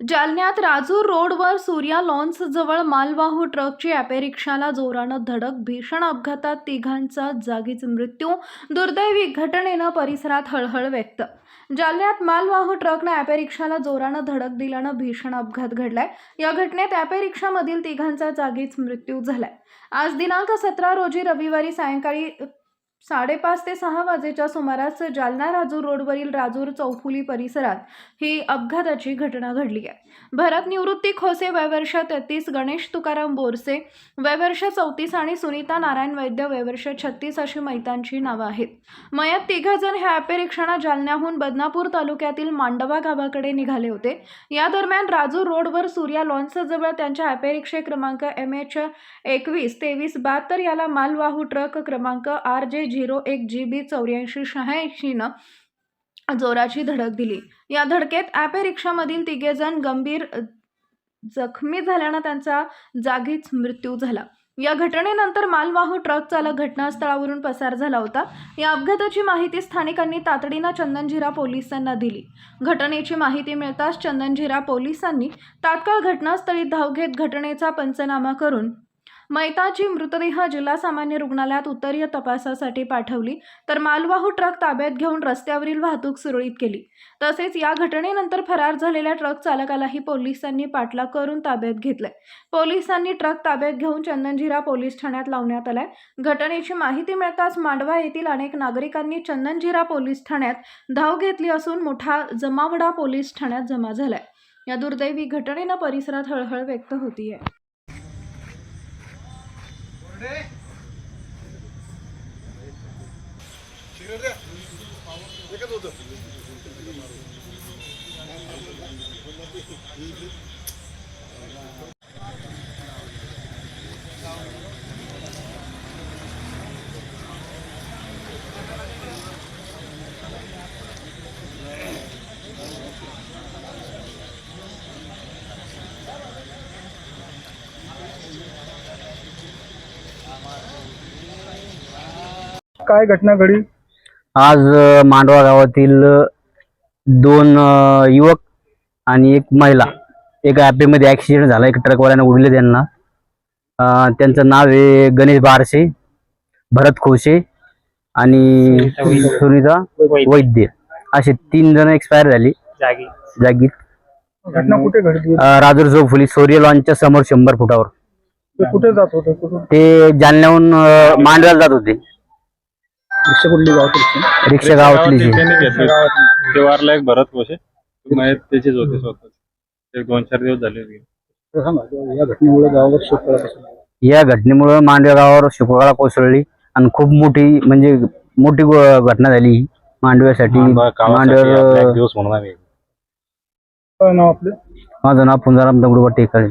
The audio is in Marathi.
जालन्यात राजूर रोडवर सूर्या लॉन्स जवळ मालवाहू ट्रकची ॲपेरिक्षाला जोरानं धडक भीषण अपघातात तिघांचा जागीच मृत्यू दुर्दैवी घटनेनं परिसरात हळहळ व्यक्त. जालन्यात मालवाहू ट्रकनं ॲपेरिक्षाला जोरानं धडक दिल्यानं भीषण अपघात घडलाय. या घटनेत ॲपेरिक्षामधील तिघांचा जागीच मृत्यू झालाय. आज दिनांक सतरा रोजी रविवारी सायंकाळी साडेपाच ते सहा वाजेच्या सुमारास जालना राजूर रोडवरील राजूर चौफुली परिसरात ही अपघाताची घटना घडली आहे. भरत निवृत्ती खोसे वयवर्ष तेहतीस गणेश तुकाराम बोरसे वयवर्ष चौतीस आणि सुनीता नारायण वैद्य वयवर्ष छत्तीस अशी मैतांची नावं आहेत. मयत तिघजण ह्या ॲपेरिक्षानं जालन्याहून बदनापूर तालुक्यातील मांडवा गावाकडे निघाले होते. या दरम्यान राजूर रोडवर सूर्या लॉन्सजवळ त्यांच्या ॲपेरिक्षे क्रमांक एम एच एकवीस तेवीस बहात्तर याला मालवाहू ट्रक क्रमांक आर जे झिरो एक जी बी चौऱ्याऐंशी शहाऐंशीनं जोराची धडक दिली. या धडकेत ॲपे रिक्षामधील तिघेजण गंभीर जखमी झाल्यानं त्यांचा जागीच मृत्यू झाला. या घटनेनंतर मालवाहू ट्रक चालक घटनास्थळावरून पसार झाला होता. या अपघाताची माहिती स्थानिकांनी तातडीनं चंदनझिरा पोलिसांना दिली. घटनेची माहिती मिळताच चंदनझिरा पोलिसांनी तात्काळ घटनास्थळी धाव घेत घटनेचा पंचनामा करून मैताची मृतदेह जिल्हा सामान्य रुग्णालयात उत्तरीय तपासासाठी पाठवली तर मालवाहू ट्रक ताब्यात घेऊन रस्त्यावरील वाहतूक सुरळीत केली. तसेच या घटनेनंतर फरार झालेल्या ट्रक चालकालाही पोलिसांनी पाठलाग करून ताब्यात घेतलंय. पोलिसांनी ट्रक ताब्यात घेऊन चंदनझिरा पोलीस ठाण्यात लावण्यात आलाय. घटनेची माहिती मिळताच मांडवा येथील अनेक नागरिकांनी चंदनझिरा पोलीस ठाण्यात धाव घेतली असून मोठा जमावडा पोलीस ठाण्यात जमा झालाय. या दुर्दैवी घटनेनं परिसरात हळहळ व्यक्त होतीये. काय घटना घडी आज मांडवा गावातील दोन युवक आणि एक महिला एका ॲपेमध्ये ॲक्सिडेंट झाला. एक ट्रकवाल्यानं उडले त्यांना. अ, त्यांचं नाव आहे गणेश बारसे भरत खोसे आणि सुनीता वैद्य. असे तीन जण एक्सपायर झाली. जागी. घटना कुठे घडली? अ, राजूर चौफुली सोरिया लॉनच्या समोर शंभर फुटावर. ते कुठे जात होते? ते जालन्याहून मांडव्याला जात होते. रिक्षा कुठली गावाकडची रिक्षा गावातली जी. त्यांनी घेतली ते वारला एक भरत कोशे माहीत त्याचेच होते स्वतः. एक दोन चार दिवस झाले होते. या घटनेमुळे गावावर शोक असेल या घटनेमुळे मांडव्या गावावर शुक्रवार कोसळली आणि खूप मोठी म्हणजे मोठी गो- घटना झाली ही. मांडव्यासाठी आपला एक मांडव्यावर दिवस म्हणून आम्ही काय नाव आपलं? माझं नाव पुंजाराम दगडूबा टेकाळे.